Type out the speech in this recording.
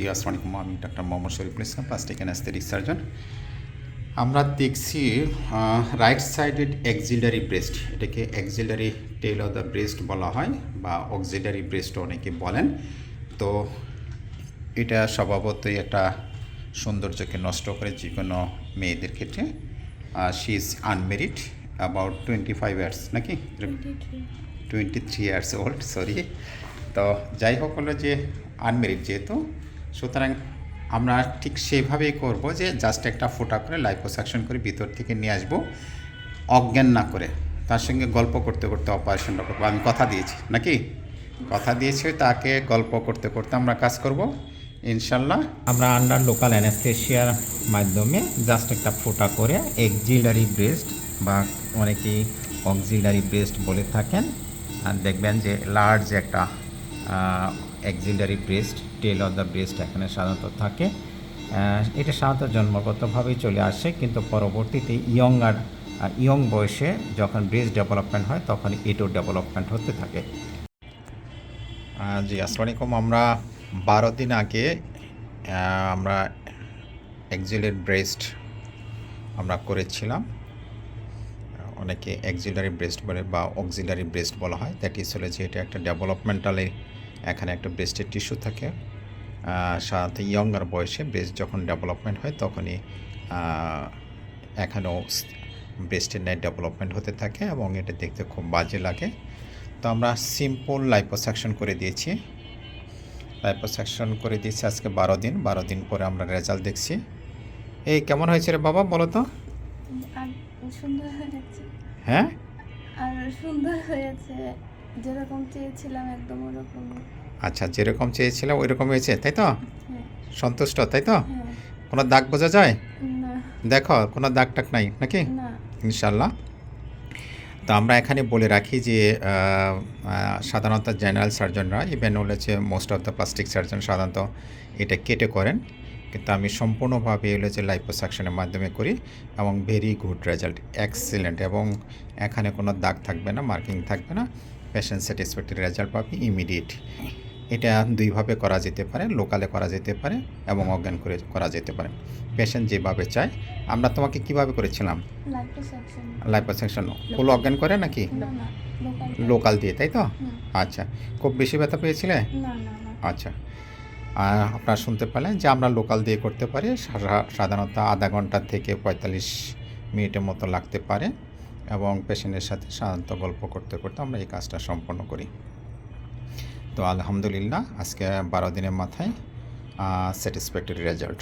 জি আসসালামু আলাইকুম আমি doctor Mohammad Shariful Islam plastic and aesthetic surgeon আমরা দেখছি রাইট সাইডেড এক্সিলারি ব্রেস্ট এটাকে axillary tail of the breast বলা হয় বা অক্সিলারি ব্রেস্ট অনেকে বলেন। তো এটা স্বভাবতই একটা সৌন্দর্যকে নষ্ট করে যে কোনো মেয়েদের ক্ষেত্রে। She is unmarried about twenty five years নাকি? Twenty three years old sorry তো যাই হোক হলো যে আনমেরিড যেহেতু সুতরাং আমরা ঠিক সেভাবেই করব যে জাস্ট একটা ফোটা করে লাইপোসাকশন করে ভিতর থেকে নিয়ে আসব, অজ্ঞান না করে। তার সঙ্গে গল্প করতে করতে অপারেশনটা করব। আমি কথা দিয়েছি, নাকি? কথা দিয়েছি, তাকে গল্প করতে করতে আমরা কাজ করব। ইনশাল্লাহ। আমরা আন্ডার লোকাল অ্যানাস্থেশিয়ার মাধ্যমে জাস্ট একটা ফোটা করে এক্সিলারি ব্রেস্ট বা অনেকেই অক্সিলারি ব্রেস্ট বলে থাকেন। আর দেখবেন যে লার্জ একটা axillary breast tail of the breast এখানে সাধারণত থাকে। এটা সাধারণত জন্মগতভাবেই চলে আসে, কিন্তু পরবর্তীতে ইয়ংগার ইয়ং বয়সে যখন ব্রেস্ট ডেভেলপমেন্ট হয়, তখন এটো ডেভেলপমেন্ট হতে থাকে। জি আসসালামু আলাইকুম আমরা বারো দিন আগে আমরা এক্সিলের ব্রেস্ট আমরা করেছিলাম। অনেকে এক্সিলারি ব্রেস্ট বলে বা অক্সিলারি ব্রেস্ট বলা হয়। দ্যাট ইজ হলে যে এটা একটা ডেভেলপমেন্টালি এখানে একটা ব্রেস্টের টিস্যু থাকে। সাধারণত ইয়ঙ্গার বয়সে ব্রেস্ট যখন ডেভেলপমেন্ট হয় তখনই এখানেও ব্রেস্টের নেট ডেভেলপমেন্ট হতে থাকে এবং এটা দেখতে খুব বাজে লাগে। তো আমরা সিম্পল লাইপোসাকশন করে দিয়েছি। লাইপোসাকশন করে দিয়েছি আজকে বারো দিন। বারো দিন পরে আমরা রেজাল্ট দেখছি। এই কেমন হয়েছে রে বাবা বলো তো? আর সুন্দর হয়েছে। হ্যাঁ? সুন্দর হয়েছে। যেরকম চেয়েছিলাম একদম ওরকম। আচ্ছা যেরকম চেয়েছিলাম ওই রকম হয়েছে তাই তো? হ্যাঁ। সন্তুষ্ট তাই তো? হ্যাঁ। কোনো দাগ বোঝা যায়? না। দেখো কোনো দাগ টাক নাই নাকি? না। ইনশাল্লাহ তো আমরা এখানে বলে রাখি যে সাধারণত জেনারেল সার্জনরা even হলেছে most of the plastic surgeon সাধারণত এটা কেটে করেন। কিন্তু আমি সম্পূর্ণভাবে হলেছে লাইপোসাকশনের মাধ্যমে করি এবং ভেরি গুড রেজাল্ট এক্সিলেন্ট এবং এখানে কোনো দাগ থাকবে না মার্কিং থাকবে না। পেশেন্ট স্যাটিসফ্যাক্টরি রেজাল্ট পাবে ইমিডিয়েট এটা দুইভাবে করা যেতে পারে লোকালে করা যেতে পারে এবং অজ্ঞান করে করা যেতে পারে। পেশেন্ট যেভাবে চায় আমরা তোমাকে কীভাবে করেছিলাম? লাইপোসাকশন ফুল অজ্ঞান করে নাকি? লোকাল দিয়ে তাই তো? আচ্ছা খুব বেশি ব্যথা পেয়েছিলে? আচ্ছা আর আপনারা শুনতে পেলেন যে আমরা লোকাল দিয়ে করতে পারি সাধারণত আধা ঘণ্টা থেকে পঁয়তাল্লিশ মিনিটের মতো লাগতে পারে। এবং পেশেন্টের সাথে সাধারণত গল্প করতে করতে আমরা এই কাজটা সম্পন্ন করি। তো আলহামদুলিল্লাহ, আজকে বারো দিনের মাথায় স্যাটিসফ্যাক্টরি রেজাল্ট